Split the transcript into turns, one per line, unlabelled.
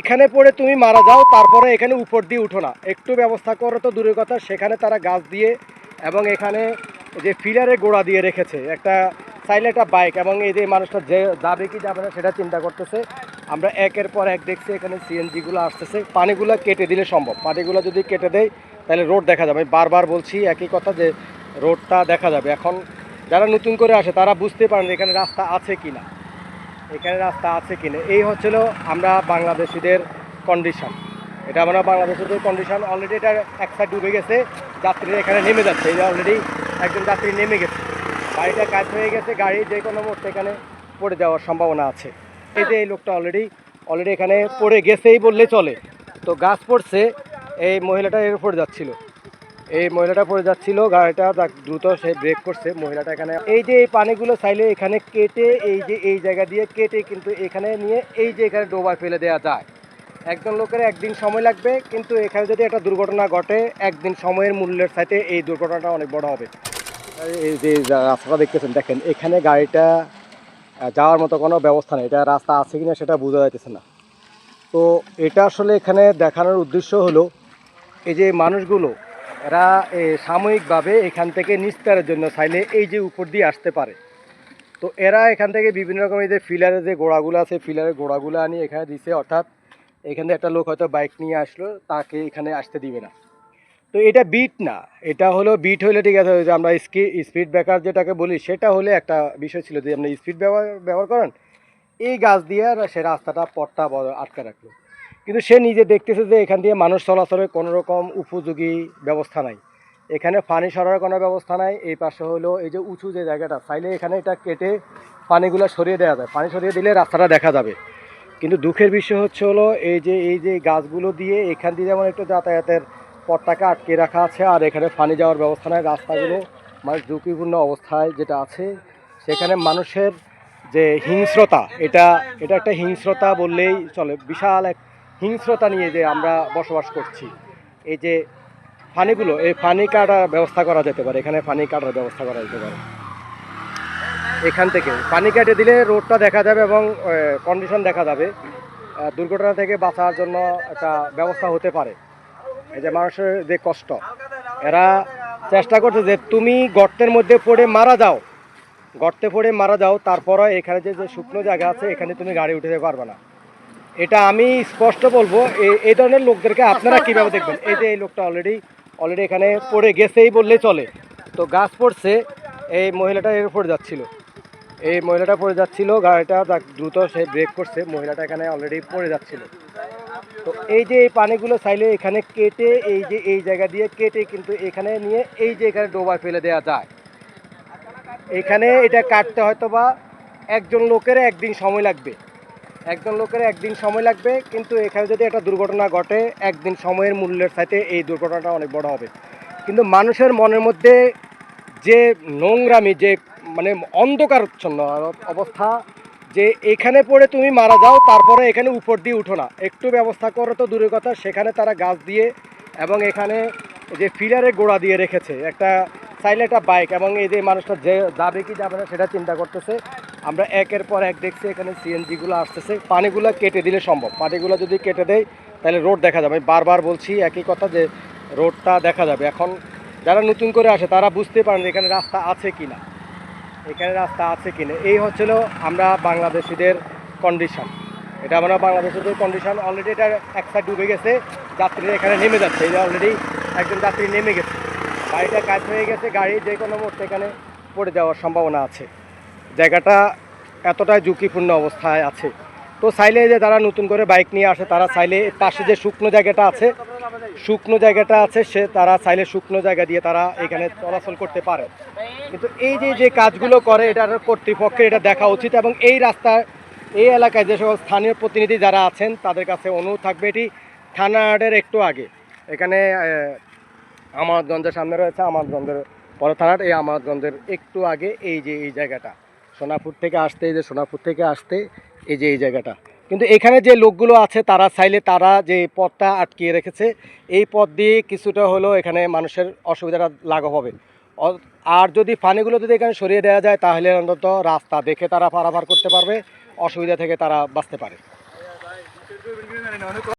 এখানে পড়ে তুমি মারা যাও, তারপরে এখানে উপর দিয়ে উঠো না। একটু ব্যবস্থা করো তো দূরের কথা, সেখানে তারা গাছ দিয়ে এবং এখানে যে ফিলারে গোড়া দিয়ে রেখেছে, একটা চাইলে একটা বাইক এবং এই যে মানুষটা যে যাবে কি যাবে না, সেটা চিন্তা করতেছে। আমরা একের পর এক দেখছি এখানে সিএনজিগুলো আসতেছে। পানিগুলো কেটে দিলে সম্ভব। পানিগুলো যদি কেটে দেয়, তাহলে রোড দেখা যাবে। বারবার বলছি একই কথা যে, রোডটা দেখা যাবে। এখন যারা নতুন করে আসে, তারা বুঝতে পারেন এখানে রাস্তা আছে কি না এখানে রাস্তা আছে কিনা? এই হচ্ছিল আমরা বাংলাদেশিদের কন্ডিশন এটা আমরা বাংলাদেশিদের কন্ডিশন অলরেডি এটা এক সাইড ডুবে গেছে যাত্রীরা এখানে নেমে যাচ্ছে। এই অলরেডি একজন যাত্রী নেমে গেছে। গাড়িটা কাজ হয়ে গেছে, গাড়ি যে কোনো মুহূর্তে এখানে পড়ে যাওয়ার সম্ভাবনা আছে। এই যে এই লোকটা অলরেডি অলরেডি এখানে পড়ে গেছেই বললে চলে। তো গাছ পড়ছে, এই মহিলাটা এর উপরে যাচ্ছিল। এই মহিলাটা পড়ে যাচ্ছিল, গাড়িটা দ্রুত সে ব্রেক করছে, মহিলাটা এখানে। এই যে এই পানিগুলো চাইলে এখানে কেটে, এই যে এই জায়গা দিয়ে কেটে কিন্তু এখানে নিয়ে এই যে এখানে ডোবায় ফেলে দেওয়া যায়। একজন লোকের একদিন সময় লাগবে, কিন্তু এখানে যদি একটা দুর্ঘটনা ঘটে, একদিন সময়ের মূল্যের সাথে এই দুর্ঘটনাটা অনেক বড় হবে। এই যা- রাস্তাটা দেখতেছেন, দেখেন, এখানে গাড়িটা যাওয়ার মতো কোনো ব্যবস্থা নেই। এটা রাস্তা আছে কিনা সেটা বোঝা যাইতেছে না। তো এটা আসলে এখানে দেখানোর উদ্দেশ্য হলো, এই যে মানুষগুলো এরা সাময়িকভাবে এখান থেকে নিস্তারের জন্য চাইলে এই যে উপর দিয়ে আসতে পারে। তো এরা এখান থেকে বিভিন্ন রকমের যে ফিলারের যে গোড়াগুলো আছে, ফিলারের গোড়াগুলো আনি এখানে দিছে, অর্থাৎ এখান একটা লোক হয়তো বাইক নিয়ে আসলো, তাকে এখানে আসতে দিবে না। তো এটা বিট না, এটা হলো বিট হলে ঠিক আছে যে আমরা স্পিড ব্রেকার যেটাকে বলি, সেটা হলে একটা বিষয় ছিল যে আপনি স্পিড ব্যবহার ব্যবহার করেন, এই গাছ দিয়ে সে রাস্তাটা বড়- আটকে রাখল। কিন্তু সে নিজে দেখতেছে যে এখান দিয়ে মানুষ চলাচলের কোনো রকম উপযোগী ব্যবস্থা নাই। এখানে পানি সরার কোনো ব্যবস্থা নাই। এই পাশে হলো এই যে উঁচু যে জায়গাটা, চাইলে এখানে এটা কেটে পানিগুলো সরিয়ে দেওয়া যায়। পানি সরিয়ে দিলে রাস্তাটা দেখা যাবে। কিন্তু দুঃখের বিষয় হচ্ছে হলো এই যে এই যে গাছগুলো দিয়ে এখান দিয়ে যেমন একটু যাতায়াতের পথটাকে আটকে রাখা আছে, আর এখানে পানি যাওয়ার ব্যবস্থা নাই। রাস্তাগুলো মানে ঝুঁকিপূর্ণ অবস্থায় যেটা আছে, সেখানে মানুষের যে হিংস্রতা, এটা এটা একটা হিংস্রতা বললেই চলে। বিশাল এক হিংস্রতা নিয়ে যে আমরা বসবাস করছি, এই যে ফানিগুলো, এই ফানি কাটার ব্যবস্থা করা যেতে পারে, এখানে ফানি কাটার ব্যবস্থা করা যেতে পারে। এখান থেকে পানি কেটে দিলে রোডটা দেখা যাবে এবং কন্ডিশন দেখা যাবে। দুর্ঘটনা থেকে বাঁচার জন্য একটা ব্যবস্থা হতে পারে। এই যে মানুষের যে কষ্ট, এরা চেষ্টা করছে যে তুমি গর্তের মধ্যে পড়ে মারা যাও। গর্তে পড়ে মারা যাও তারপরে এখানে যে যে শুকনো জায়গা আছে, এখানে তুমি গাড়ি উঠতে পারবে না। এটা আমি স্পষ্ট বলব এই- এই ধরনের লোকদেরকে আপনারা কীভাবে দেখবেন? এই যে এই লোকটা অলরেডি অলরেডি এখানে পড়ে গেছেই বললেই চলে। তো গাছ পড়ছে এই মহিলাটা এর উপরে যাচ্ছিল। এই মহিলাটা পড়ে যাচ্ছিল গাড়িটা দ্রুত সে ব্রেক করছে মহিলাটা এখানে অলরেডি পড়ে যাচ্ছিল। তো এই যে এই পানিগুলো চাইলে এখানে কেটে এই যে এই জায়গা দিয়ে কেটে কিন্তু এখানে নিয়ে এই যে এখানে ডোবায় ফেলে দেওয়া যায়। এখানে এটা কাটতে হয়তো বা একজন লোকের একদিন সময় লাগবে। একজন লোকের একদিন সময় লাগবে, কিন্তু এখানে যদি একটা দুর্ঘটনা ঘটে, একদিন সময়ের মূল্যের সাথে এই দুর্ঘটনাটা অনেক বড় হবে। কিন্তু মানুষের মনের মধ্যে যে নোংরামি, যে মানে অন্ধকারচ্ছন্ন অবস্থা, যে এখানে পড়ে তুমি মারা যাও, তারপরে এখানে উপর দিয়ে উঠো না। একটু ব্যবস্থা করো তো দূরের কথা, সেখানে তারা গাছ দিয়ে এবং এখানে যে ফিলারে গোড়া দিয়ে রেখেছে। একটা চাইলে একটা বাইক এবং এই যে মানুষটা যে যাবে কি যাবে না, সেটা চিন্তা করতেছে। আমরা একের পর এক দেখছি এখানে সিএনজিগুলো আসতেছে। পানিগুলো কেটে দিলে সম্ভব। পানিগুলো যদি কেটে দেয় তাহলে রোড দেখা যাবে। আমি বারবার বলছি একই কথা যে রোডটা দেখা যাবে। এখন যারা নতুন করে আসে, তারা বুঝতে পারেন এখানে রাস্তা আছে কি না এখানে রাস্তা আছে কি না এই হচ্ছিল আমরা বাংলাদেশিদের কন্ডিশন এটা আমরা বাংলাদেশিদের কন্ডিশন অলরেডি এটা এক সাইড ডুবে গেছে। যাত্রীরা এখানে নেমে যাচ্ছে। এই অলরেডি একজন যাত্রী নেমে গেছে। গাড়িটা কাজ হয়ে গেছে। গাড়ি যে কোনো মুহূর্তে এখানে পড়ে যাওয়ার সম্ভাবনা আছে। জায়গাটা এতটাই ঝুঁকিপূর্ণ অবস্থায় আছে। তো চাইলে যে যারা নতুন করে বাইক নিয়ে আসে, তারা চাইলে পাশে যে শুকনো জায়গাটা আছে, শুকনো জায়গাটা আছে, সে তারা চাইলে শুকনো জায়গা দিয়ে তারা এখানে চলাচল করতে পারে। কিন্তু এই যে যে কাজগুলো করে এটার কর্তৃপক্ষের এটা দেখা উচিত এবং এই রাস্তায় এই এলাকায় যে সকল স্থানীয় প্রতিনিধি যারা আছেন, তাদের কাছে অনুরোধ থাকবে এটি থানার একটু আগে। এখানে আমাদগঞ্জের সামনে রয়েছে আমাদগঞ্জের পরে থানার, এই আমাদগঞ্জের একটু আগে এই যে, এই জায়গাটা। সোনাপুর থেকে আসতে, এই যে সোনাপুর থেকে আসতে, এই যে এই জায়গাটা। কিন্তু এখানে যে লোকগুলো আছে, তারা চাইলে তারা যে পথটা আটকিয়ে রেখেছে, এই পথ দিয়ে কিছুটা হলেও এখানে মানুষের অসুবিধাটা লাঘব হবে। আর যদি পানিগুলো যদি এখানে সরিয়ে দেওয়া যায়, তাহলে অন্তত রাস্তা দেখে তারা পারাপার করতে পারবে, অসুবিধা থেকে তারা বাঁচতে পারে।